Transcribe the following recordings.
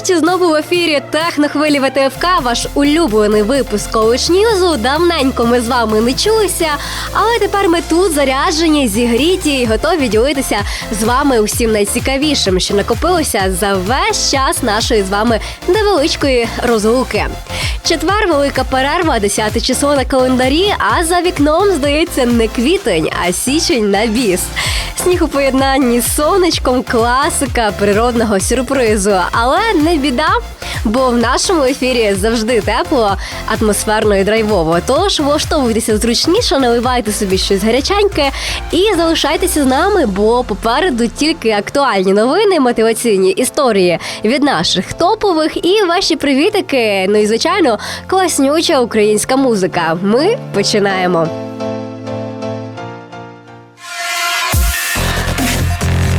Нарешті знову в ефірі Тех на ВТФК, ваш улюблений випуск коледж Ньюзу. Давненько ми з вами не чулися, але тепер ми тут заряджені, зігріті і готові ділитися з вами усім найцікавішим, що накопилося за весь час нашої з вами невеличкої розлуки. Четвер велика перерва, 10 число на календарі. А за вікном здається не квітень, а січень на біс. Сніг у поєднанні з сонечком, класика природного сюрпризу. Але не біда, бо в нашому ефірі завжди тепло, атмосферно і драйвово. Тож влаштовуйтеся зручніше, наливайте собі щось гаряченьке і залишайтеся з нами, бо попереду тільки актуальні новини, мотиваційні історії від наших топових і ваші привітики. Ну і звичайно, класнюча українська музика. Ми починаємо.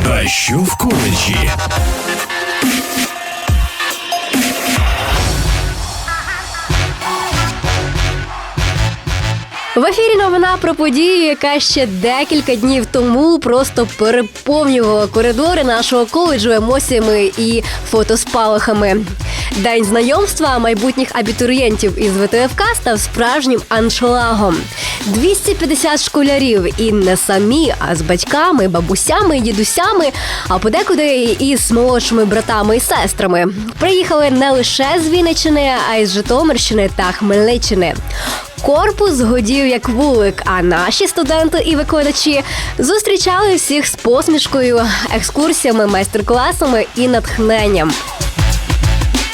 А що в коледжі? В ефірі новина про подію, яка ще декілька днів тому просто переповнювала коридори нашого коледжу емоціями і фотоспалахами. День знайомства майбутніх абітурієнтів із ВТФК став справжнім аншлагом. 250 школярів і не самі, а з батьками, бабусями, дідусями, а подекуди і з молодшими братами і сестрами. Приїхали не лише з Вінниччини, а й з Житомирщини та Хмельниччини. Корпус годів як вулик, а наші студенти і викладачі зустрічали всіх з посмішкою, екскурсіями, майстер-класами і натхненням.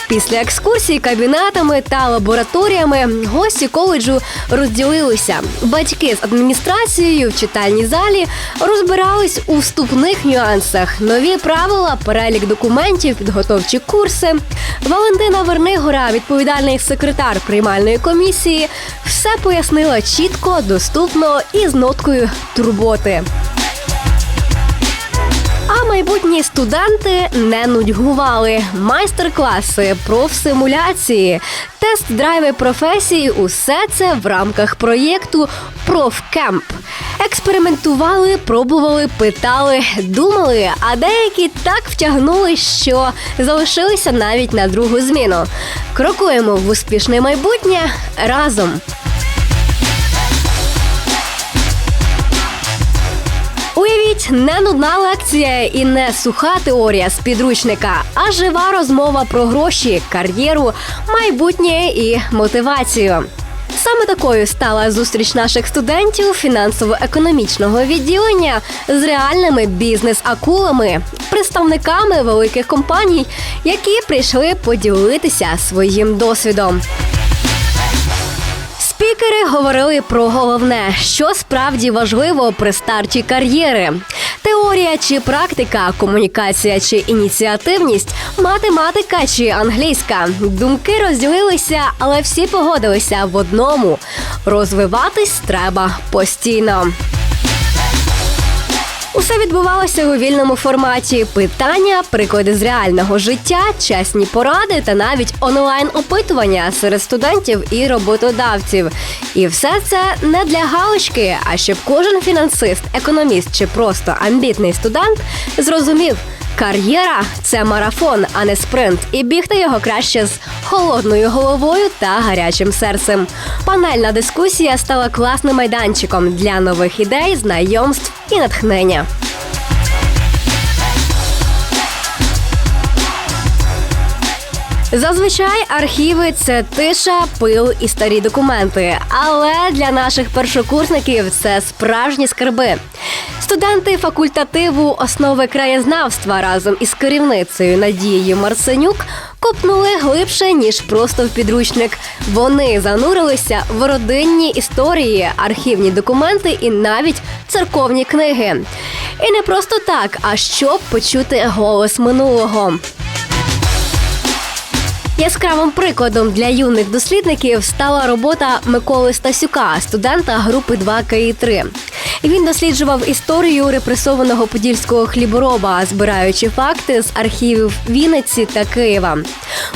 Після екскурсій кабінетами та лабораторіями гості коледжу розділилися. Батьки з адміністрацією в читальній залі розбирались у вступних нюансах, нові правила, перелік документів, підготовчі курси. Валентина Вернигора, відповідальний секретар приймальної комісії, все пояснила чітко, доступно і з ноткою турботи. А майбутні студенти не нудьгували. Майстер-класи, профсимуляції, тест-драйви професії усе це в рамках проєкту Профкемп. Експериментували, пробували, питали, думали, а деякі так втягнули, що залишилися навіть на другу зміну. Крокуємо в успішне майбутнє разом. Уявіть, не нудна лекція і не суха теорія з підручника, а жива розмова про гроші, кар'єру, майбутнє і мотивацію. Саме такою стала зустріч наших студентів фінансово-економічного відділення з реальними бізнес-акулами, представниками великих компаній, які прийшли поділитися своїм досвідом. Спікери говорили про головне, що справді важливо при старті кар'єри: теорія чи практика, комунікація чи ініціативність, математика чи англійська. Думки розділилися, але всі погодилися в одному: розвиватись треба постійно. Усе відбувалося у вільному форматі: питання, приклади з реального життя, чесні поради та навіть онлайн опитування серед студентів і роботодавців. І все це не для галочки, а щоб кожен фінансист, економіст чи просто амбітний студент зрозумів. Кар'єра це марафон, а не спринт, і бігти його краще з холодною головою та гарячим серцем. Панельна дискусія стала класним майданчиком для нових ідей, знайомств і натхнення. Зазвичай архіви це тиша, пил і старі документи. Але для наших першокурсників це справжні скарби. Студенти факультативу основи краєзнавства разом із керівницею Надією Марсенюк копнули глибше ніж просто в підручник. Вони занурилися в родинні історії, архівні документи і навіть церковні книги. І не просто так, а щоб почути голос минулого. Яскравим прикладом для юних дослідників стала робота Миколи Стасюка, студента групи 2 КІ 3 Він досліджував історію репресованого подільського хлібороба, збираючи факти з архівів Вінниці та Києва.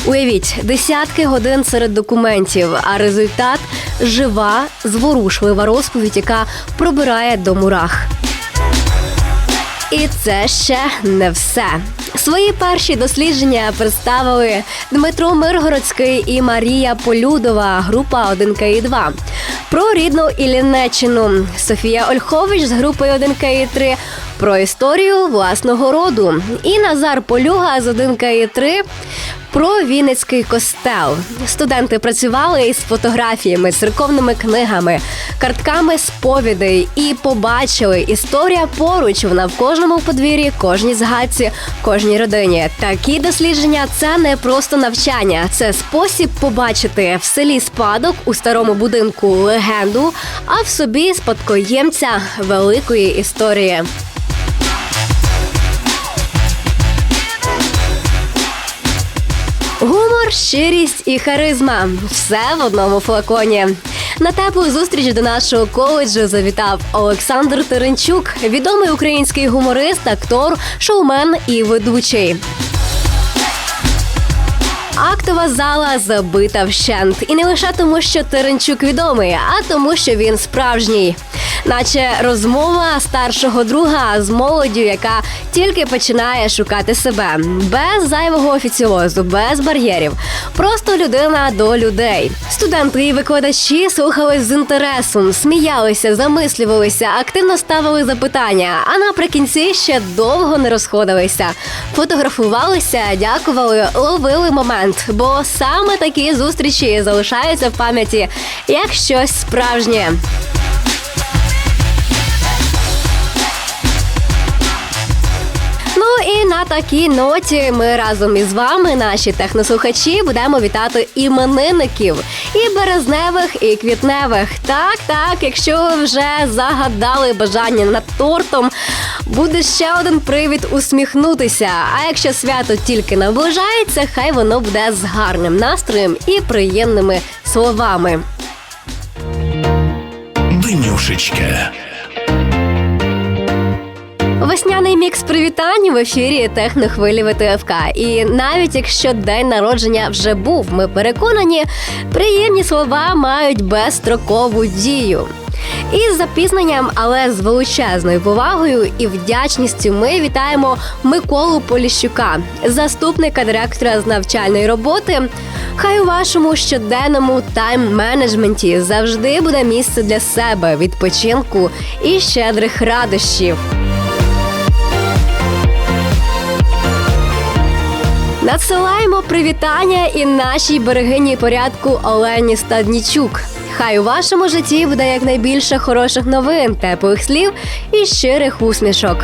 Уявіть, десятки годин серед документів, а результат жива, зворушлива розповідь, яка пробирає до мурах. І це ще не все. Свої перші дослідження представили Дмитро Миргородський і Марія Полюдова, група 1К2. Про рідну Іллінеччину Софія Ольхович з групи 1К3, про історію власного роду. І Назар Полюга з 1 КІ 3 про Вінницький костел. Студенти працювали із фотографіями, церковними книгами, картками сповідей і побачили історія поруч. Вона в кожному подвір'ї, кожній згадці, кожній родині. Такі дослідження це не просто навчання, це спосіб побачити в селі спадок у старому будинку легенду, а в собі спадкоємця великої історії. Щирість і харизма все в одному флаконі. На теплу зустріч до нашого коледжу завітав Олександр Теренчук, відомий український гуморист, актор, шоумен і ведучий. Актова зала забита вщент. І не лише тому, що Теренчук відомий, а тому, що він справжній. Наче розмова старшого друга з молоддю, яка тільки починає шукати себе без зайвого офіціозу, без бар'єрів. Просто людина до людей. Студенти і викладачі слухали з інтересом, сміялися, замислювалися, активно ставили запитання. А наприкінці ще довго не розходилися. Фотографувалися, дякували, ловили момент. Бо саме такі зустрічі залишаються в пам'яті як щось справжнє. І на такій ноті ми разом із вами, наші технослухачі, будемо вітати іменинників і березневих, і квітневих. Так, так, якщо ви вже загадали бажання над тортом, буде ще один привід усміхнутися. А якщо свято тільки наближається, хай воно буде з гарним настроєм і приємними словами. Денюшечка. Весняний мікс привітань в ефірі технохвилі ВТФК. І навіть якщо день народження вже був, ми переконані, приємні слова мають безстрокову дію. І з запізненням, але з величезною повагою і вдячністю ми вітаємо Миколу Поліщука, заступника директора з навчальної роботи. Хай у вашому щоденному тайм-менеджменті завжди буде місце для себе, відпочинку і щедрих радощів. Надсилаємо привітання і нашій берегині порядку Олені Стаднічук. Хай у вашому житті буде якнайбільше хороших новин, теплих слів і щирих усмішок.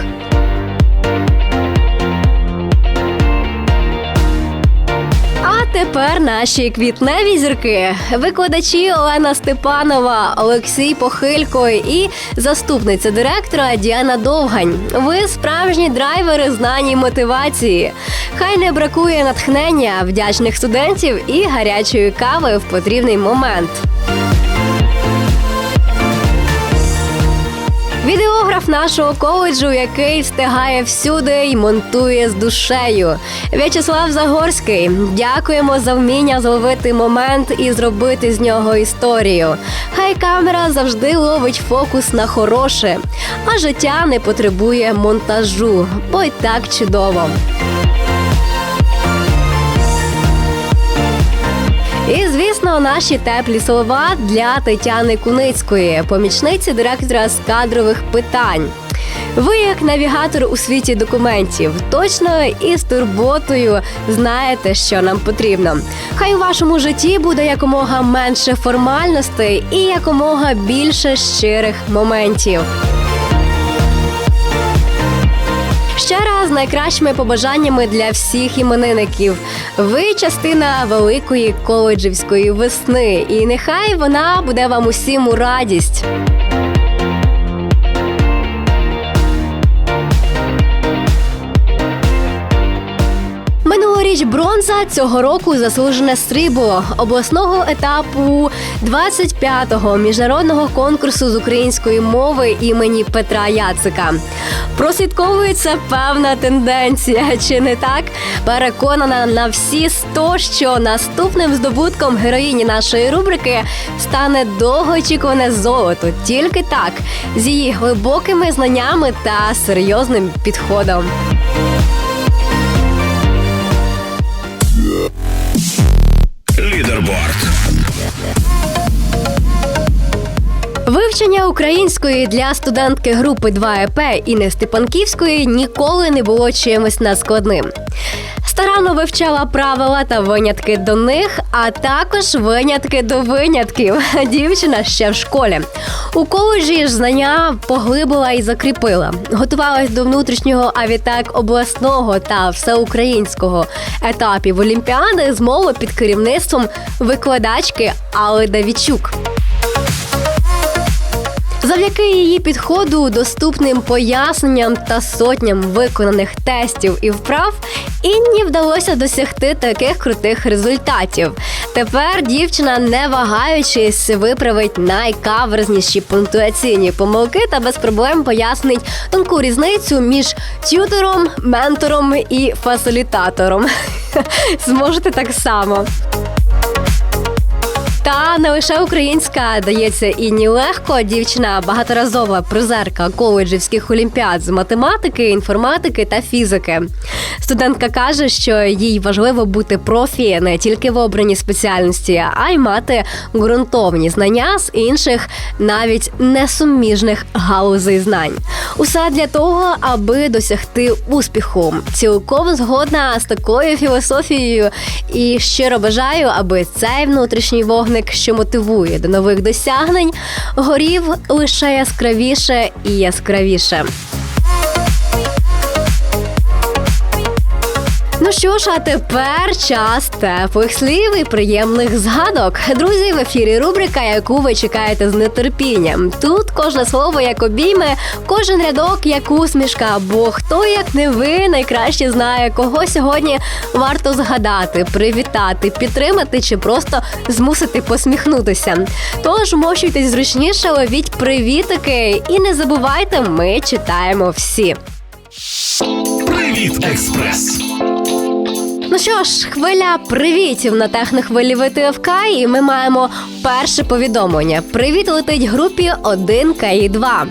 Тепер наші квітневі зірки, викладачі Олена Степанова, Олексій Похилько і заступниця директора Діана Довгань. Ви справжні драйвери знань і мотивації. Хай не бракує натхнення, вдячних студентів і гарячої кави в потрібний момент. Відеограф нашого коледжу, який встигає всюди й монтує з душею. В'ячеслав Загорський. Дякуємо за вміння зловити момент і зробити з нього історію. Хай камера завжди ловить фокус на хороше, а життя не потребує монтажу, бо й так чудово. І звісно, наші теплі слова для Тетяни Куницької, помічниці директора з кадрових питань. Ви, як навігатор у світі документів, точно і з турботою знаєте, що нам потрібно. Хай у вашому житті буде якомога менше формальностей і якомога більше щирих моментів. Ще раз найкращими побажаннями для всіх іменинників. Ви частина великої коледжівської весни, і нехай вона буде вам усім у радість. Цьогоріч бронза, цього року заслужене срібло обласного етапу 25-го міжнародного конкурсу з української мови імені Петра Яцика. Прослідковується певна тенденція, чи не так? Переконана на всі 100, що наступним здобутком героїні нашої рубрики стане довгоочікуване золото. Тільки так, з її глибокими знаннями та серйозним підходом. Лідерборд. Вивчення української для студентки групи 2 ЕП Інни Степанківської ніколи не було чимось надскладним. Старанно вивчала правила та винятки до них, а також винятки до винятків. Дівчина ще в школі. У коледжі ж знання поглибила і закріпила. Готувалась до внутрішнього, а обласного та всеукраїнського етапів Олімпіади з мови під керівництвом викладачки Алли Давічук. Завдяки її підходу, доступним поясненням та сотням виконаних тестів і вправ, Інні вдалося досягти таких крутих результатів. Тепер дівчина, не вагаючись, виправить найкаверзніші пунктуаційні помилки та без проблем пояснить тонку різницю між тютором, ментором і фасилітатором. Зможете так само. Та не лише українська дається Інні легко. Дівчина багаторазова призерка коледжівських олімпіад з математики, інформатики та фізики. Студентка каже, що їй важливо бути профі не тільки в обраній спеціальності, а й мати ґрунтовні знання з інших, навіть несуміжних галузей знань. Усе для того, аби досягти успіху. Цілком згодна з такою філософією і щиро бажаю, аби цей внутрішній вогник, що мотивує до нових досягнень, горів лише яскравіше і яскравіше. Ну що ж, а тепер час теплих слів і приємних згадок. Друзі, в ефірі рубрика, яку ви чекаєте з нетерпінням. Тут кожне слово як обійме, кожен рядок як усмішка. Бо хто як не ви найкраще знає, кого сьогодні варто згадати, привітати, підтримати чи просто змусити посміхнутися. Тож мощуйтесь зручніше, ловіть привітики, і не забувайте, ми читаємо всі. Привіт, експрес. Ну що ж, хвиля привітів на технохвилі ВТФК, і ми маємо перше повідомлення. Привіт летить групі 1 КІ 2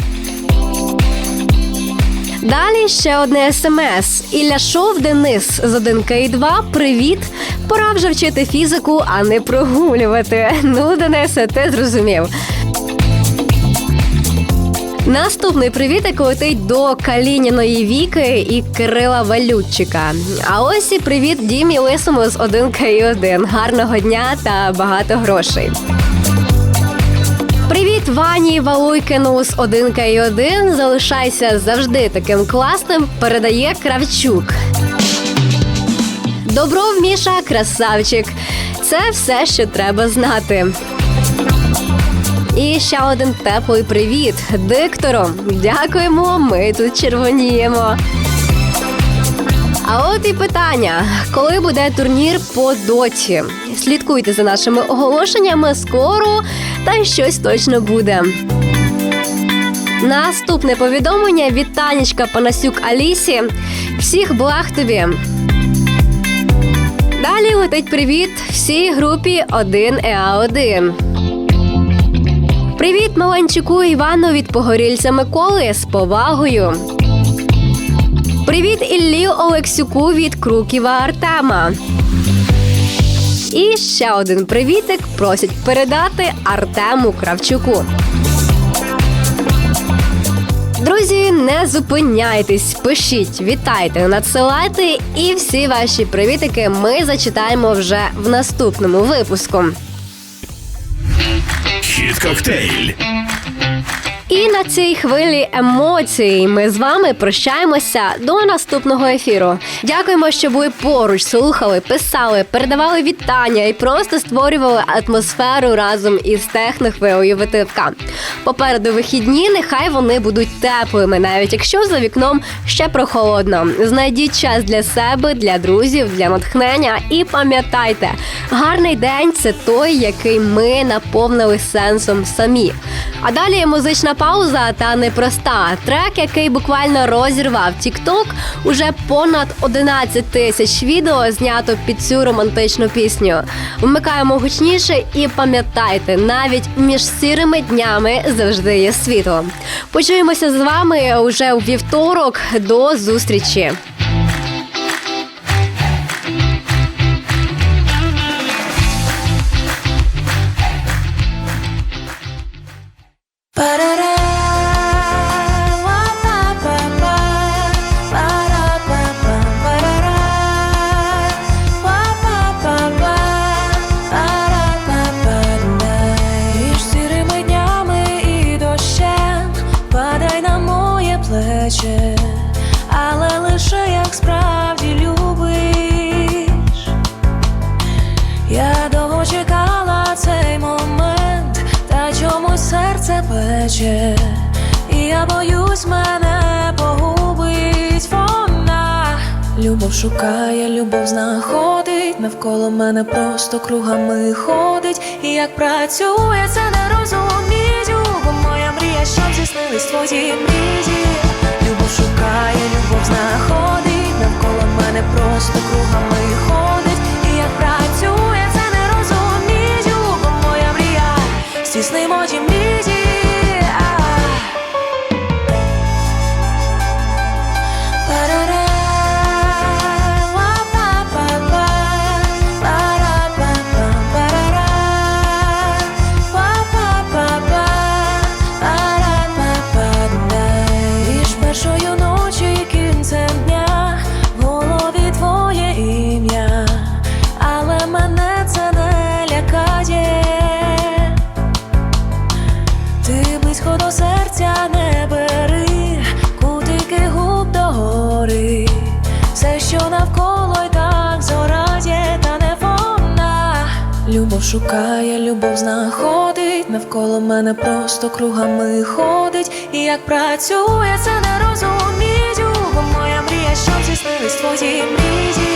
Далі ще одне смс. Ілляшов Денис з 1 КІ 2 Привіт! Пора вже вчити фізику, а не прогулювати. Ну, Денисе, ти зрозумів. Наступний привітик летить до Калініної Віки і Кирила Валютчика. А ось і привіт Дімі Лисому з 1 і 1 Гарного дня та багато грошей. Привіт Вані Валуйкину з 1 і 1 Залишайся завжди таким класним. Передає Кравчук. Добров Міша, красавчик. Це все, що треба знати. І ще один теплий привіт диктору. Дякуємо, ми тут червоніємо. А от і питання: коли буде турнір по доті? Слідкуйте за нашими оголошеннями скоро, та щось точно буде. Наступне повідомлення від Танечка Панасюк Алісі. Всіх благ тобі. Далі летить привіт всій групі 1 еа 1 Привіт, Маланчику Івану від Погорільця Миколи з повагою. Привіт Іллі Олексюку від Круківа Артема. І ще один привітик просять передати Артему Кравчуку. Друзі, не зупиняйтесь, пишіть, вітайте, надсилайте, і всі ваші привітики ми зачитаємо вже в наступному випуску. Хіт коктейль. І на цій хвилі емоцій ми з вами прощаємося до наступного ефіру. Дякуємо, що були поруч, слухали, писали, передавали вітання і просто створювали атмосферу разом із технохвилею ВТФК. Попереду вихідні, нехай вони будуть теплими, навіть якщо за вікном ще прохолодно. Знайдіть час для себе, для друзів, для натхнення і пам'ятайте, гарний день це той, який ми наповнили сенсом самі. А далі музична пауза та непроста. Трек, який буквально розірвав TikTok, уже понад 11 тисяч відео знято під цю романтичну пісню. Вмикаємо гучніше і пам'ятайте, навіть між сірими днями завжди є світло. Почуємося з вами уже у вівторок. До зустрічі. Любов шукає, любов знаходить, навколо мене просто кругами ходить. І як працює, це не розумію, бо моя мрія, щоб здійснились твої мрії. Любов шукає, любов знаходить, навколо мене просто кругами ходить. І як працює, це не розумію, бо моя мрія, здійснимо ті мрії. Шукає, любов знаходить, навколо мене просто кругами ходить. І як працює, це не розумію, бо моя мрія, щоб зіснились твої мрії.